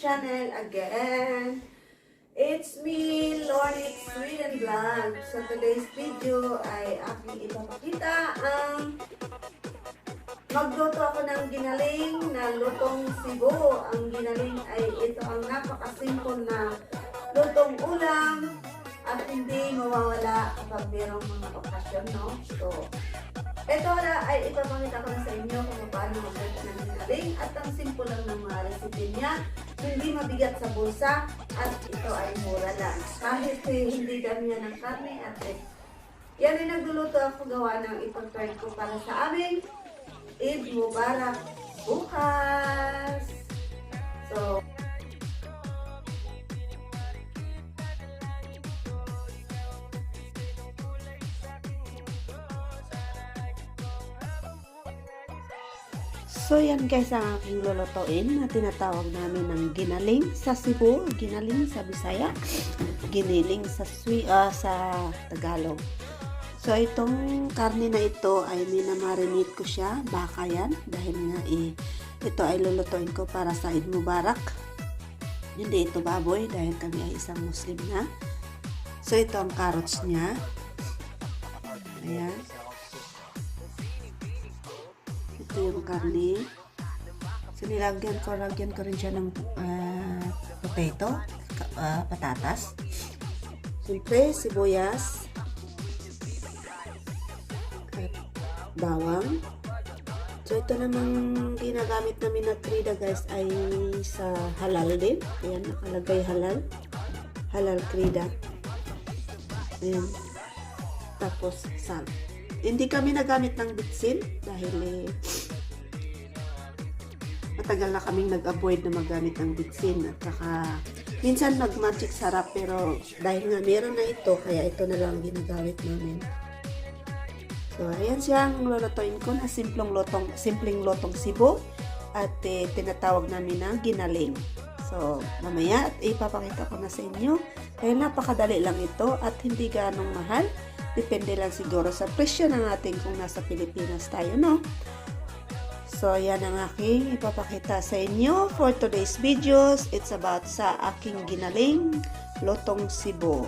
channel again. It's me, Lornix Sweden Vlog. Sa today's video ay aking ipapakita ang magluto ako ng ginaling na lutong Cebu. Ang ginaling ay ito ang napakasimple na lutong ulam at hindi mawawala kapag mayroong mga okasyon, no? So, ito na ay ipapakita ko na sa inyo kung paano magluto ng ginaling at ang simple lang ng mga recipe niya. Hindi mabigat sa bulsa at ito ay mura lang. Kahit eh, hindi dami yan ng karne at eh, yan ay nagluluto ako gawa ng ipag-try ko para sa aming Eid Mubarak bukas. So, So yan guys ang aking lulutuin na tinatawag namin ng ginaling sa Cebu, ginaling sa Bisaya, giniling sa Swi ah, sa Tagalog. So itong karne na ito ay minamarinate ko siya, baka yan, dahil nga eh, ito ay lulutuin ko para sa Eid Mubarak. Hindi ito baboy dahil kami ay isang Muslim na. So ito ang carrots niya. Ayan. Ito yung karne. So, nilagyan ko, lagyan ko rin siya ng ah, potato, ah, patatas. Siyempre, sibuyas. At bawang. So, ito namang ginagamit namin na krida guys ay sa halal din. Ayan, nakalagay halal. Halal krida. Ayan. Tapos, salt. Hindi kami nagamit ng bitsin dahil eh, matagal na kaming nag-avoid na magamit ng bitsin at saka minsan mag-magic sarap pero dahil nga meron na ito kaya ito na lang ginagamit namin. So ayan siyang lulutuin ko na simpleng lotong simpleng lotong sibo at eh, tinatawag namin na ginaling. So mamaya at ipapakita ko na sa inyo dahil napakadali lang ito at hindi ganong mahal. Depende lang siguro sa presyo ng ating kung nasa Pilipinas tayo, no? So, yan ang aking ipapakita sa inyo for today's videos. It's about sa aking ginaling lotong sibo.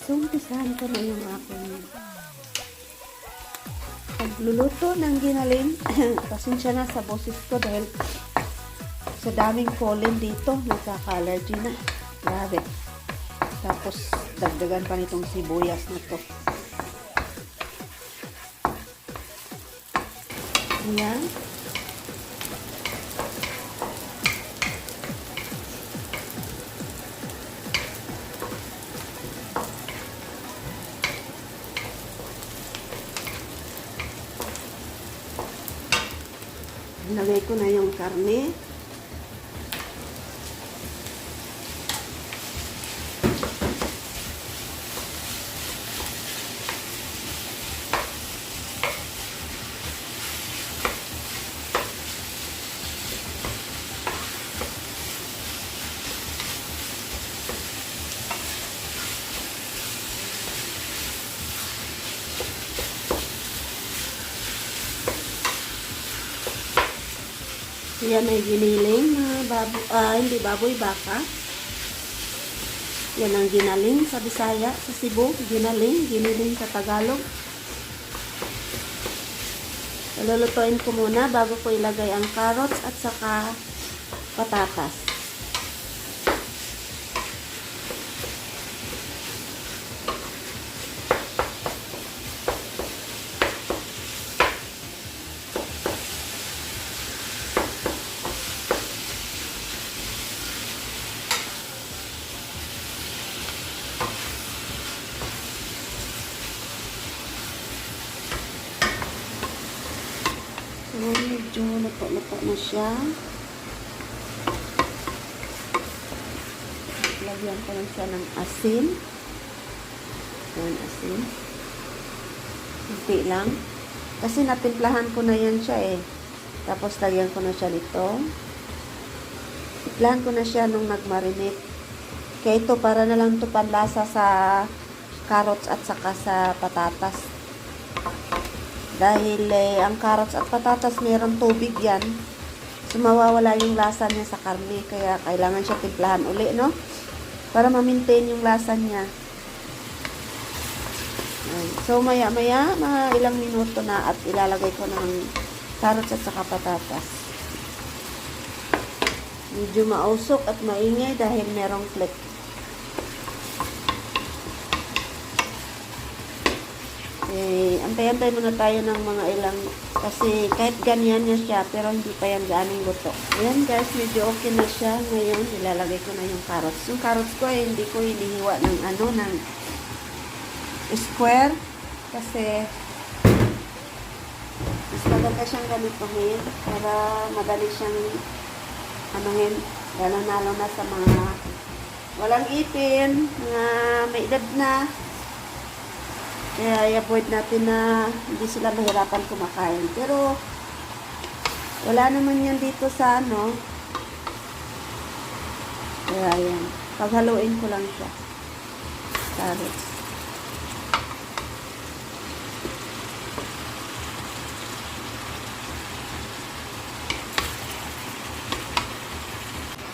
So, umpisahan ko na yung aking pagluluto ng ginaling. Pasensya na sa boses ko dahil sa daming pollen dito, nagkaka-allergy na. Grabe. Tapos, dagdagan pa nitong sibuyas na to. Ayan. Lagay ko na yung karne. Yan ay giniling na babo, ah, hindi baboy, baka. Yan ang ginaling sa Bisaya, sa Cebu. Ginaling, giniling sa Tagalog. Lulutuin ko muna bago ko ilagay ang carrots at saka patatas. Medyo luto-luto na siya. Lagyan ko lang siya ng asin. Ayan, asin. Kunti lang. Kasi natimplahan ko na yan siya eh. Tapos lagyan ko na siya nito. Timplahan ko na siya nung nagmarinate. Kaya ito para na lang ito panlasa sa carrots at saka sa patatas. Dahil eh, ang carrots at patatas mayroong tubig yan. So mawawala yung lasa niya sa karne. Kaya kailangan siya timplahan uli, no? Para ma-maintain yung lasa niya. So, maya-maya, mga ilang minuto na at ilalagay ko ng carrots at saka patatas. Medyo mausok at maingay dahil merong flake. Eh, antay-antay muna tayo ng mga ilang kasi kahit ganyan niya siya pero hindi pa yan ganing luto. Ayan guys, medyo okay na siya. Ngayon, ilalagay ko na yung carrots. Yung carrots ko ay hindi ko hinihiwa ng ano, ng square kasi mas maganda siyang ganitohin para madali siyang anuhin lalo-lalo na sa mga walang ipin mga may edad na kaya i-avoid natin na hindi sila mahirapan kumakain. Pero wala naman yan dito sa ano. Kaya yan. Paghaluin ko lang siya. Carrots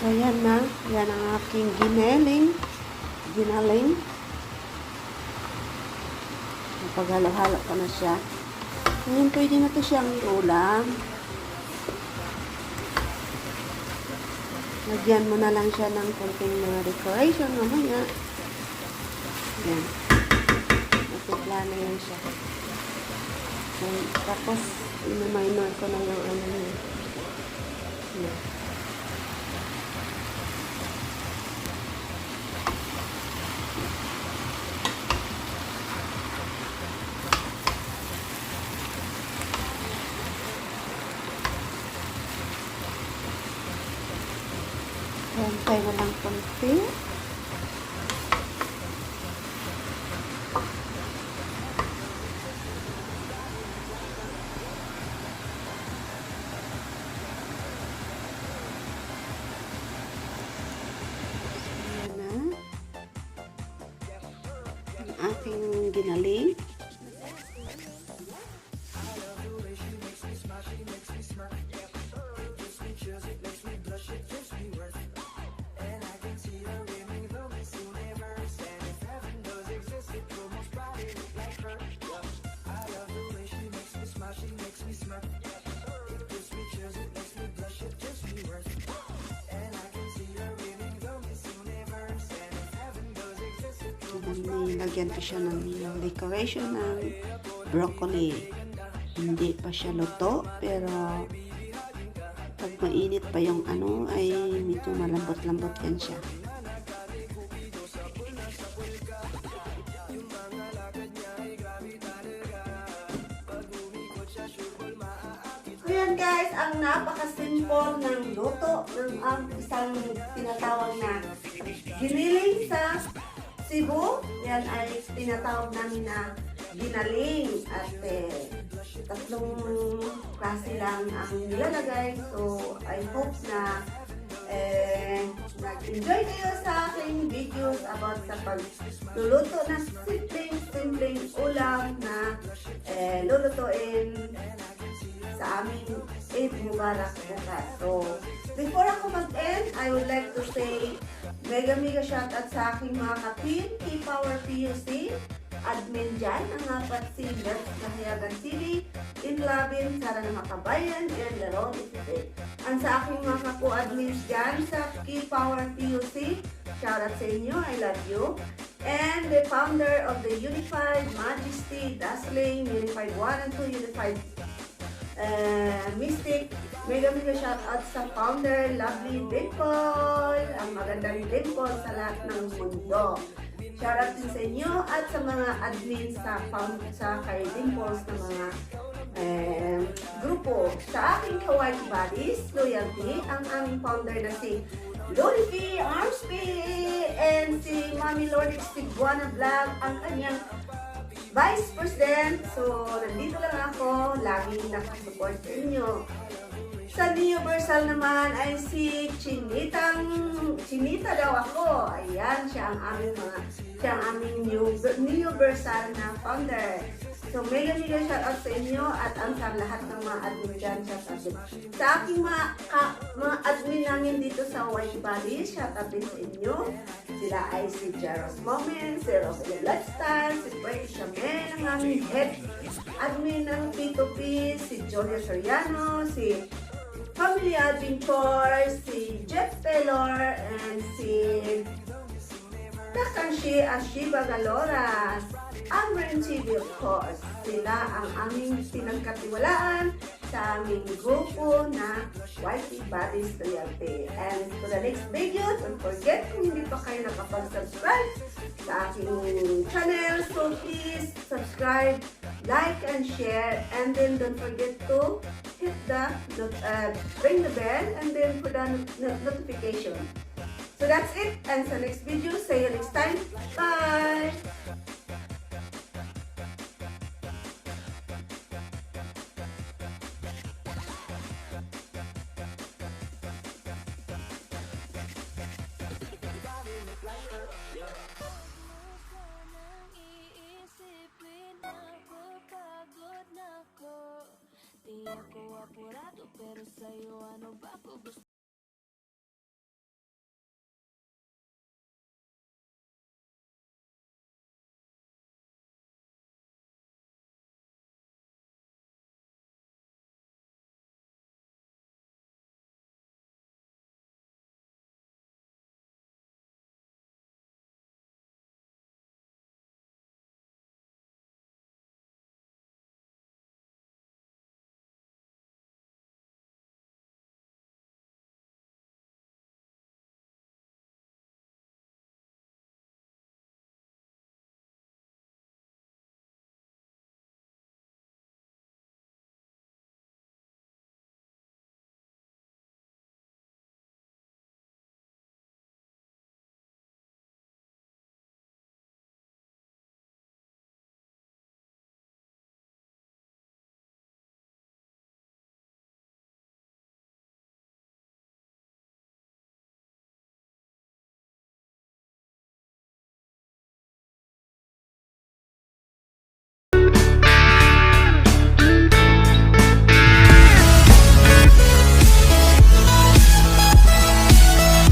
So, yan na. Yan ang aking ginaling. Ginaling. Paghalo-halo ko na siya. Ngayon, pwede na to siyang ulam. Lagyan mo na lang siya ng konting mga decoration mamaya. Yan. Matipla na yan siya. Yan. Tapos, ina-minor ko na yung ano niya. Yan. Hintay mo lang konti. Aking ginaling. Nilagyan ko siya ng decoration ng broccoli. Hindi pa siya luto, pero pag mainit pa yung ano, ay medyo malambot-lambot yan siya. Ayan guys, ang napaka-simple ng luto ng ang isang tinatawag na giniling sa Cebu. Yan ay tinatawag namin na ginaling at eh, tatlong klase lang ang nilalagay. So, I hope na eh, nag-enjoy kayo sa aking videos about sa pagluluto ng simpleng-simpleng ulam na eh, lulutuin sa aming Eid Mubarak bukas. So, before ako mag-end, I would like to say mega mega shoutout sa aking mga ka-team, P-Power PUC, admin dyan, ang apat si Left Mahayagan City, Inlabin, Sara na Makabayan, and Laron Isite. Ang sa aking mga ka-co-admins dyan sa P-Power PUC, shoutout sa inyo, I love you. And the founder of the Unified Majesty, Dazzling, Unified 1 and 2, Unified uh, Mystic, mega mega shout out sa founder, Lovely Dimple, ang magandang dimple sa lahat ng mundo. Shout out din sa inyo at sa mga admin sa found sa kay Dimples na mga eh, grupo. Sa aking Kawaii Buddies, Loyalty, ang aming founder na si Lori P. Armsby and si Mami Lordix Tiguana Vlog, ang kanyang Vice President. So, nandito lang ako. Laging nakasupport sa inyo. Sa Universal naman ay si Chinitang, Chinita daw ako. Ayan, siya ang aming mga, siya ang aming new, Universal na founder. So, mega mega shout out sa inyo at ang sa lahat ng mga admin dyan, shout out din. Sa aking mga, ka, mga admin namin dito sa White Valley, shout out din sa inyo. Sila ay si Jaros Moment, si Rosalie Lifestyle, si Brady Chamel, ang aming head admin ng P2P, si Johnny Soriano, si Family Adventure, si Jeff Taylor, and si Takanshi Ashiba Galora, Amber TV of course. Sila ang aming pinagkatiwalaan sa aming grupo na Whitey Bodies Reality. And for the next video, don't forget kung hindi pa kayo nakapag-subscribe sa aking channel, so please subscribe, like, and share. And then don't forget to hit the, uh, ring the bell, and then for the not- notification. So that's it. And sa next video, see you next time. Bye! Apurado pero sa'yo